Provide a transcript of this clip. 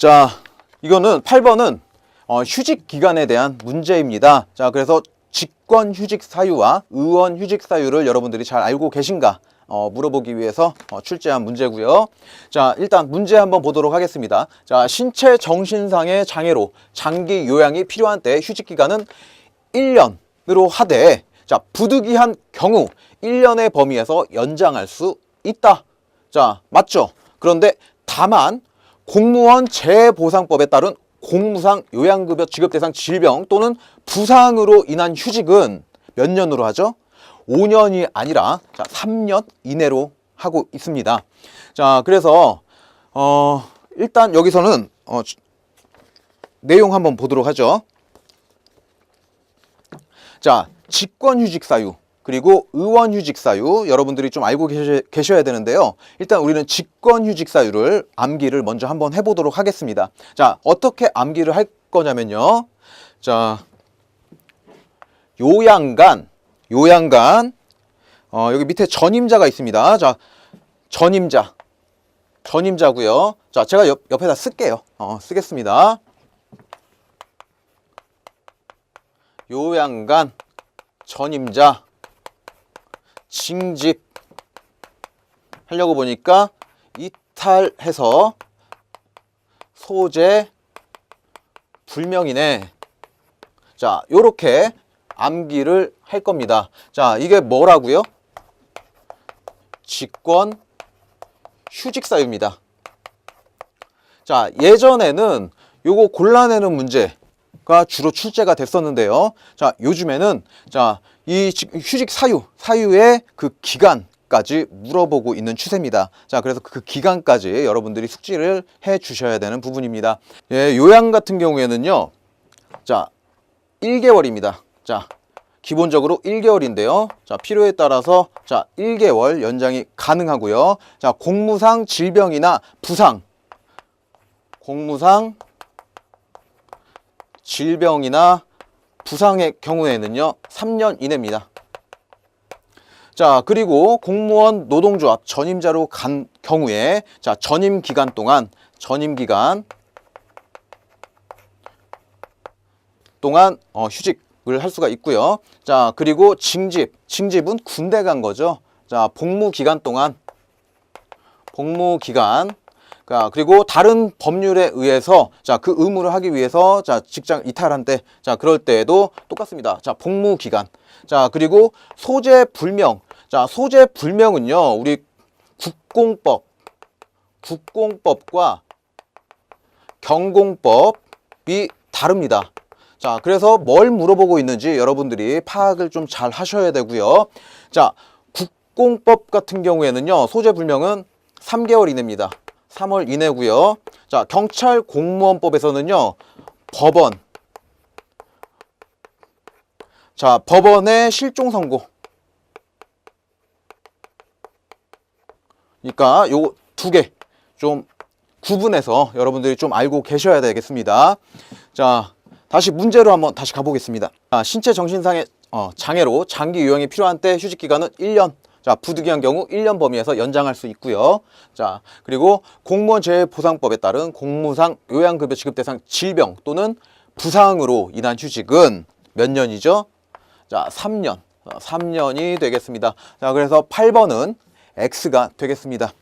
자, 이거는 8번은 어, 휴직 기간에 대한 문제입니다. 자, 그래서 직권 휴직 사유와 의원 휴직 사유를 여러분들이 잘 알고 계신가? 어, 물어보기 위해서 어, 출제한 문제고요. 자, 일단 문제 한번 보도록 하겠습니다. 자, 신체 정신상의 장애로 장기 요양이 필요한 때 휴직 기간은 1년으로 하되 자, 부득이한 경우 1년의 범위에서 연장할 수 있다. 자, 맞죠? 그런데 다만 공무원 재보상법에 따른 공무상 요양급여 지급 대상 질병 또는 부상으로 인한 휴직은 몇 년으로 하죠? 5년이 아니라 자, 3년 이내로 하고 있습니다. 자, 그래서 어, 일단 여기서는 어, 주- 내용 한번 보도록 하죠. 자, 직권휴직 사유 그리고 의원휴직 사유 여러분들이 좀 알고 계셔, 계셔 야 되는데요. 일단 우리는 직권휴직 사유를 암기를 먼저 한번 해보도록 하겠습니다. 자, 어떻게 암기를 할 거냐면요. 자, 요양간, 요양간, 어, 여기 밑에 전임자가 있습니다. 자, 전임자, 전임자고요. 자, 제가 옆, 옆에다 쓸게요. 어, 쓰겠습니다. 요양간, 전임자, 징집 하려고 보니까 이탈해서 소재 불명이네. 자, 요렇게 암기를 할 겁니다. 자, 이게 뭐라고요? 직권 휴직 사유입니다. 자, 예전에는 요거 골라내는 문제 가 주로 출제가 됐었는데요. 자, 요즘에는 자, 이 직- 휴직 사유, 사유의 그 기간 까지 물어보고 있는 추세입니다. 자, 그래서 그 기간까지 여러분들이 숙지를 해 주셔야 되는 부분입니다. 예, 요양 같은 경우에는요. 자, 1개월입니다. 자, 기본적으로 1개월인데요. 자, 필요에 따라서 자, 1개월 연장이 가능하고요. 자, 공무상 질병이나 부상 공무상 질병이나 부상의 경우에는요. 3년 이내입니다. 자, 그리고 공무원 노동조합 전임자로 간 경우에 자, 전임 기간 동안 전임 기간 동안 어, 휴직을 할 수가 있고요. 자, 그리고 징집. 징집은 군대 간 거죠. 자, 복무 기간 동안 복무 기간 자, 그리고 다른 법률에 의해서 자, 그 의무를 하기 위해서 자, 직장 이탈한 때 자, 그럴 때에도 똑같습니다. 자, 복무 기간. 자, 그리고 소재 불명. 자, 소재 불명은요. 우리 국공법 국공법과 경공법이 다릅니다. 자, 그래서 뭘 물어보고 있는지 여러분들이 파악을 좀 잘 하셔야 되고요. 자, 국공법 같은 경우에는요, 소재 불명은 3개월 이내입니다. 3월 이내고요. 자, 경찰 공무원법에서는요, 법원. 자, 법원의 실종 선고. 그러니까 요 두 개 좀 구분해서 여러분들이 좀 알고 계셔야 되겠습니다. 자, 다시 문제로 한번 다시 가보겠습니다. 아, 신체 정신상의 어, 장애로 장기 요양이 필요한 때 휴직 기간은 1년. 자, 부득이한 경우 1년 범위에서 연장할 수 있고요. 자, 그리고 공무원 재보상법에 따른 공무상 요양급여 지급 대상 질병 또는 부상으로 인한 휴직은 몇 년이죠? 자, 3년. 어, 3년이 되겠습니다. 자, 그래서 8번은 X가 되겠습니다.